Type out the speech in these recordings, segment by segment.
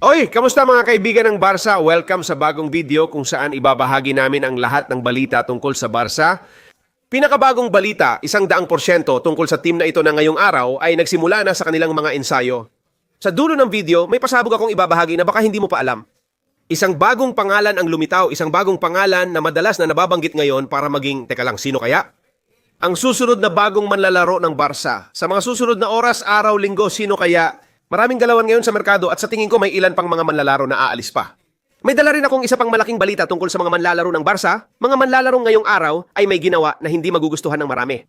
Oy, kamusta mga kaibigan ng Barsa? Welcome sa bagong video kung saan ibabahagi namin ang lahat ng balita tungkol sa Barsa. Pinakabagong balita, isang daang porsyento tungkol sa team na ito na ngayong araw ay nagsimula na sa kanilang mga ensayo. Sa dulo ng video, may pasabog akong ibabahagi na baka hindi mo pa alam. Isang bagong pangalan ang lumitaw, isang bagong pangalan na madalas na nababanggit ngayon para maging, teka lang, sino kaya? Ang susunod na bagong manlalaro ng Barca. Sa mga susunod na oras, araw, linggo, sino kaya? Maraming galawan ngayon sa merkado at sa tingin ko may ilan pang mga manlalaro na aalis pa. May dala rin akong isa pang malaking balita tungkol sa mga manlalaro ng Barca. Mga manlalaro ngayong araw ay may ginawa na hindi magugustuhan ng marami.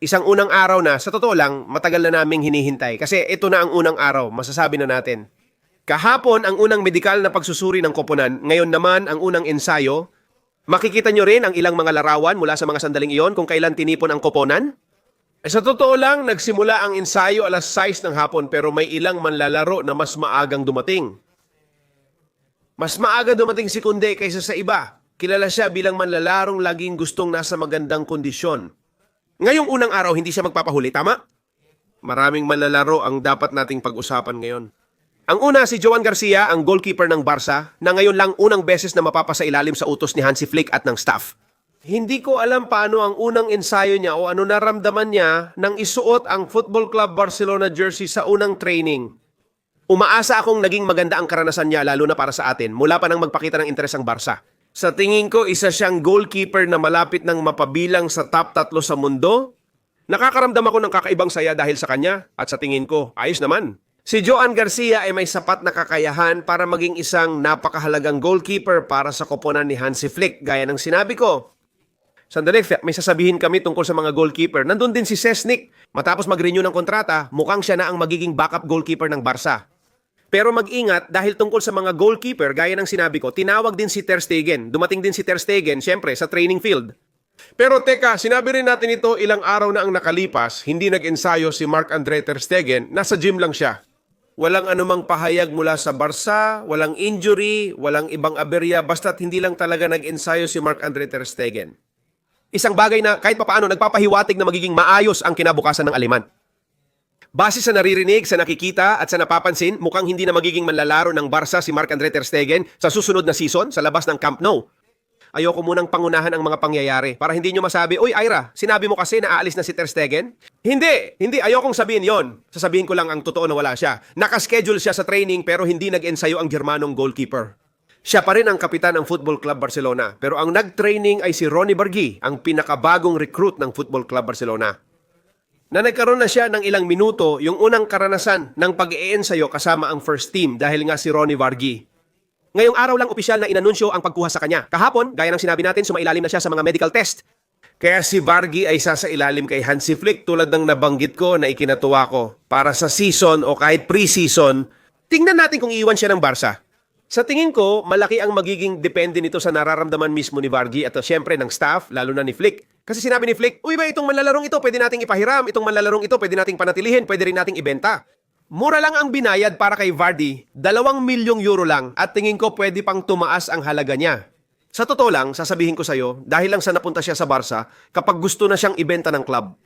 Isang unang araw na, sa totoo lang, matagal na naming hinihintay kasi ito na ang unang araw, masasabi na natin. Kahapon ang unang medikal na pagsusuri ng koponan, ngayon naman ang unang ensayo. Makikita nyo rin ang ilang mga larawan mula sa mga sandaling iyon kung kailan tinipon ang koponan. Eh, sa totoo lang, nagsimula ang ensayo alas 6 ng hapon pero may ilang manlalaro na mas maagang dumating. Mas maaga dumating si Kunde kaysa sa iba. Kilala siya bilang manlalarong laging gustong nasa magandang kondisyon. Ngayong unang araw, hindi siya magpapahuli, tama? Maraming manlalaro ang dapat nating pag-usapan ngayon. Ang una si Joan Garcia, ang goalkeeper ng Barca, na ngayon lang unang beses na mapapasa ilalim sa utos ni Hansi Flick at ng staff. Hindi ko alam paano ang unang ensayo niya o ano naramdaman niya nang isuot ang Football Club Barcelona jersey sa unang training. Umaasa akong naging maganda ang karanasan niya lalo na para sa atin mula pa nang magpakita ng interes ang Barca. Sa tingin ko, isa siyang goalkeeper na malapit ng mapabilang sa top tatlo sa mundo. Nakakaramdam ako ng kakaibang saya dahil sa kanya at sa tingin ko, ayos naman. Si Joan Garcia ay may sapat na kakayahan para maging isang napakahalagang goalkeeper para sa koponan ni Hansi Flick gaya ng sinabi ko. Sandali, may sasabihin kami tungkol sa mga goalkeeper. Nandun din si Sesnik. Matapos mag-renew ng kontrata, mukhang siya na ang magiging backup goalkeeper ng Barca. Pero mag-ingat dahil tungkol sa mga goalkeeper, gaya ng sinabi ko, tinawag din si Ter Stegen. Dumating din si Ter Stegen, syempre, sa training field. Pero teka, sinabi rin natin ito ilang araw na ang nakalipas, hindi nag-ensayo si Marc-Andre Ter Stegen, nasa gym lang siya. Walang anumang pahayag mula sa Barca, walang injury, walang ibang aberya, basta't hindi lang talaga nag-ensayo si Marc-Andre Ter Stegen. Isang bagay na kahit papaano nagpapahiwatig na magiging maayos ang kinabukasan ng Aleman. Base sa naririnig, sa nakikita at sa napapansin, mukhang hindi na magiging manlalaro ng Barca si Marc-Andre Ter Stegen sa susunod na season sa labas ng Camp Nou. Ayoko munang pangunahan ang mga pangyayari para hindi nyo masabi, Uy, Ira, sinabi mo kasi na aalis na si Ter Stegen? Hindi, hindi, ayokong sabihin yon. Sasabihin ko lang ang totoo na wala siya. Nakaschedule siya sa training pero hindi nag-ensayo ang Germanong goalkeeper. Siya pa rin ang kapitan ng Football Club Barcelona pero ang nag-training ay si Ronnie Bargui, ang pinakabagong recruit ng Football Club Barcelona na nagkaroon na siya ng ilang minuto yung unang karanasan ng pag-iensayo kasama ang first team dahil nga si Ronnie Vargi. Ngayong araw lang opisyal na inanunsyo ang pagkuha sa kanya. Kahapon, gaya ng sinabi natin, sumailalim na siya sa mga medical test. Kaya si Vargi ay sasailalim kay Hansi Flick tulad ng nabanggit ko na ikinatuwa ko. Para sa season o kahit pre-season, tingnan natin kung iiwan siya ng Barca. Sa tingin ko, malaki ang magiging depende nito sa nararamdaman mismo ni Vargi at uh, syempre ng staff, lalo na ni Flick. Kasi sinabi ni Flick, uy ba itong manlalarong ito, pwede nating ipahiram, itong manlalarong ito, pwede nating panatilihin, pwede rin nating ibenta. Mura lang ang binayad para kay Vardy, dalawang milyong euro lang at tingin ko pwede pang tumaas ang halaga niya. Sa totoo lang, sasabihin ko sa'yo, dahil lang sa napunta siya sa Barca, kapag gusto na siyang ibenta ng club.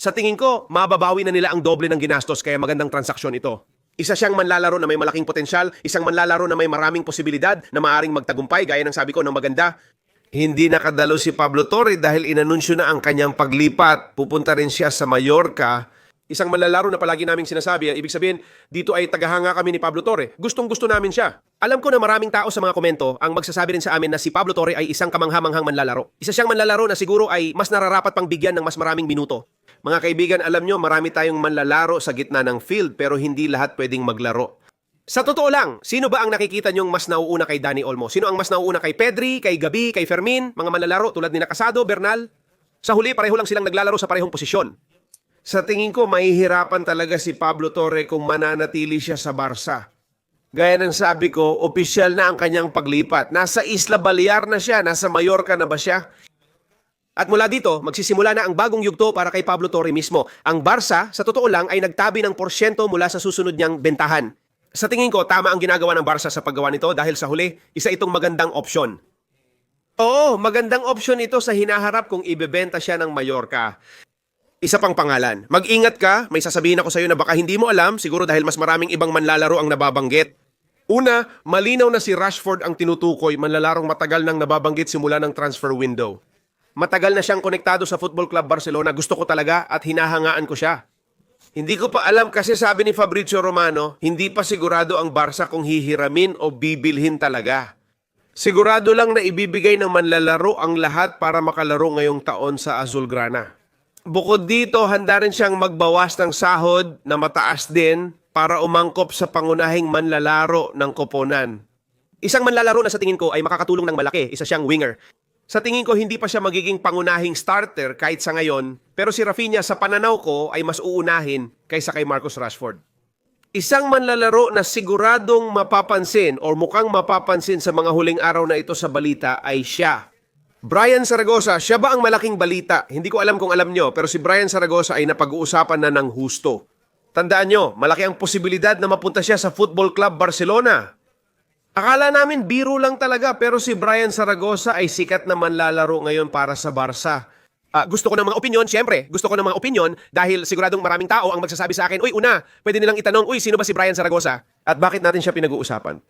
Sa tingin ko, mababawi na nila ang doble ng ginastos kaya magandang transaksyon ito. Isa siyang manlalaro na may malaking potensyal, isang manlalaro na may maraming posibilidad na maaring magtagumpay gaya ng sabi ko ng maganda. Hindi nakadalo si Pablo Torre dahil inanunsyo na ang kanyang paglipat. Pupunta rin siya sa Mallorca. Isang manlalaro na palagi naming sinasabi, ibig sabihin, dito ay tagahanga kami ni Pablo Torre. Gustong gusto namin siya. Alam ko na maraming tao sa mga komento ang magsasabi rin sa amin na si Pablo Torre ay isang kamanghamanghang manlalaro. Isa siyang manlalaro na siguro ay mas nararapat pang bigyan ng mas maraming minuto. Mga kaibigan, alam nyo, marami tayong manlalaro sa gitna ng field pero hindi lahat pwedeng maglaro. Sa totoo lang, sino ba ang nakikita nyong mas nauuna kay Dani Olmo? Sino ang mas nauuna kay Pedri, kay Gabi, kay Fermin, mga manlalaro tulad ni Nakasado, Bernal? Sa huli, pareho lang silang naglalaro sa parehong posisyon. Sa tingin ko, mahihirapan talaga si Pablo Torre kung mananatili siya sa Barca. Gaya ng sabi ko, opisyal na ang kanyang paglipat. Nasa Isla Balear na siya, nasa Mallorca na ba siya? At mula dito, magsisimula na ang bagong yugto para kay Pablo Torre mismo. Ang Barca, sa totoo lang, ay nagtabi ng porsyento mula sa susunod niyang bentahan. Sa tingin ko, tama ang ginagawa ng Barca sa paggawa nito dahil sa huli, isa itong magandang opsyon. Oo, magandang opsyon ito sa hinaharap kung ibebenta siya ng Mallorca. Isa pang pangalan. Mag-ingat ka, may sasabihin ako sa iyo na baka hindi mo alam, siguro dahil mas maraming ibang manlalaro ang nababanggit. Una, malinaw na si Rashford ang tinutukoy, manlalarong matagal nang nababanggit simula ng transfer window. Matagal na siyang konektado sa Football Club Barcelona, gusto ko talaga at hinahangaan ko siya. Hindi ko pa alam kasi sabi ni Fabrizio Romano, hindi pa sigurado ang Barca kung hihiramin o bibilhin talaga. Sigurado lang na ibibigay ng manlalaro ang lahat para makalaro ngayong taon sa Azulgrana. Bukod dito, handa rin siyang magbawas ng sahod na mataas din para umangkop sa pangunahing manlalaro ng koponan. Isang manlalaro na sa tingin ko ay makakatulong ng malaki, isa siyang winger. Sa tingin ko, hindi pa siya magiging pangunahing starter kahit sa ngayon, pero si Rafinha sa pananaw ko ay mas uunahin kaysa kay Marcus Rashford. Isang manlalaro na siguradong mapapansin or mukhang mapapansin sa mga huling araw na ito sa balita ay siya. Brian Saragosa, siya ba ang malaking balita? Hindi ko alam kung alam nyo, pero si Brian Saragosa ay napag-uusapan na ng husto. Tandaan nyo, malaki ang posibilidad na mapunta siya sa Football Club Barcelona. Akala namin biro lang talaga pero si Brian Saragosa ay sikat na manlalaro ngayon para sa Barca. Ah, gusto ko ng mga opinion, siyempre, gusto ko ng mga opinion dahil siguradong maraming tao ang magsasabi sa akin, Uy, una, pwede nilang itanong, Uy, sino ba si Brian Saragosa? At bakit natin siya pinag-uusapan?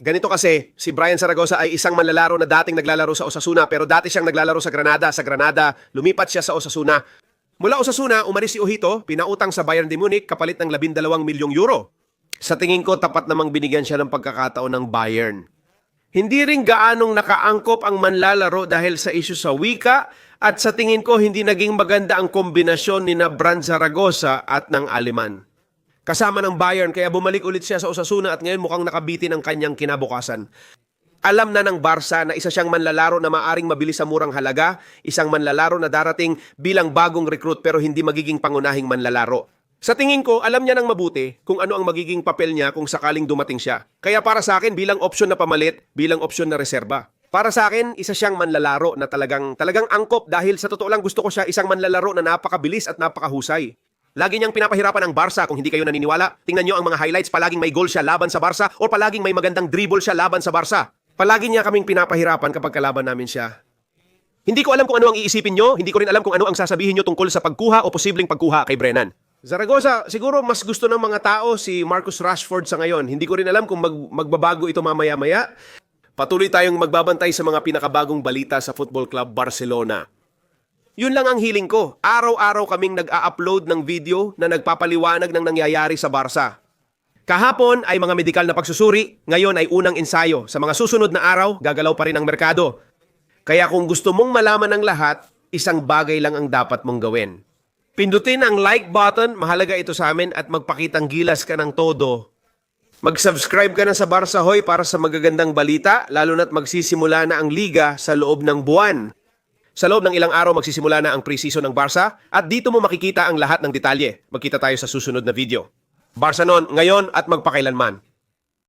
Ganito kasi, si Brian Saragosa ay isang manlalaro na dating naglalaro sa Osasuna pero dati siyang naglalaro sa Granada. Sa Granada, lumipat siya sa Osasuna. Mula Osasuna, umalis si Ojito, pinautang sa Bayern de Munich kapalit ng 12 milyong euro. Sa tingin ko, tapat namang binigyan siya ng pagkakataon ng Bayern. Hindi rin gaanong nakaangkop ang manlalaro dahil sa isyu sa wika at sa tingin ko hindi naging maganda ang kombinasyon ni na Zaragoza at ng Aleman. Kasama ng Bayern kaya bumalik ulit siya sa Osasuna at ngayon mukhang nakabitin ang kanyang kinabukasan. Alam na ng Barca na isa siyang manlalaro na maaring mabilis sa murang halaga, isang manlalaro na darating bilang bagong recruit pero hindi magiging pangunahing manlalaro. Sa tingin ko, alam niya ng mabuti kung ano ang magiging papel niya kung sakaling dumating siya. Kaya para sa akin, bilang opsyon na pamalit, bilang opsyon na reserba. Para sa akin, isa siyang manlalaro na talagang talagang angkop dahil sa totoo lang gusto ko siya isang manlalaro na napakabilis at napakahusay. Lagi niyang pinapahirapan ang Barca kung hindi kayo naniniwala. Tingnan niyo ang mga highlights, palaging may goal siya laban sa Barca o palaging may magandang dribble siya laban sa Barca. Palagi niya kaming pinapahirapan kapag kalaban namin siya. Hindi ko alam kung ano ang iisipin nyo, hindi ko rin alam kung ano ang sasabihin nyo tungkol sa pagkuha o posibleng pagkuha kay Brennan. Zaragoza, siguro mas gusto ng mga tao si Marcus Rashford sa ngayon. Hindi ko rin alam kung mag- magbabago ito mamaya-maya. Patuloy tayong magbabantay sa mga pinakabagong balita sa Football Club Barcelona. Yun lang ang hiling ko. Araw-araw kaming nag-a-upload ng video na nagpapaliwanag ng nangyayari sa Barca. Kahapon ay mga medikal na pagsusuri, ngayon ay unang ensayo. Sa mga susunod na araw, gagalaw pa rin ang merkado. Kaya kung gusto mong malaman ng lahat, isang bagay lang ang dapat mong gawin. Pindutin ang like button, mahalaga ito sa amin at magpakitang gilas ka ng todo. Mag-subscribe ka na sa Barca Hoy para sa magagandang balita, lalo na't magsisimula na ang liga sa loob ng buwan. Sa loob ng ilang araw magsisimula na ang preseason ng Barca at dito mo makikita ang lahat ng detalye. Magkita tayo sa susunod na video. Barca noon, ngayon at magpakailanman.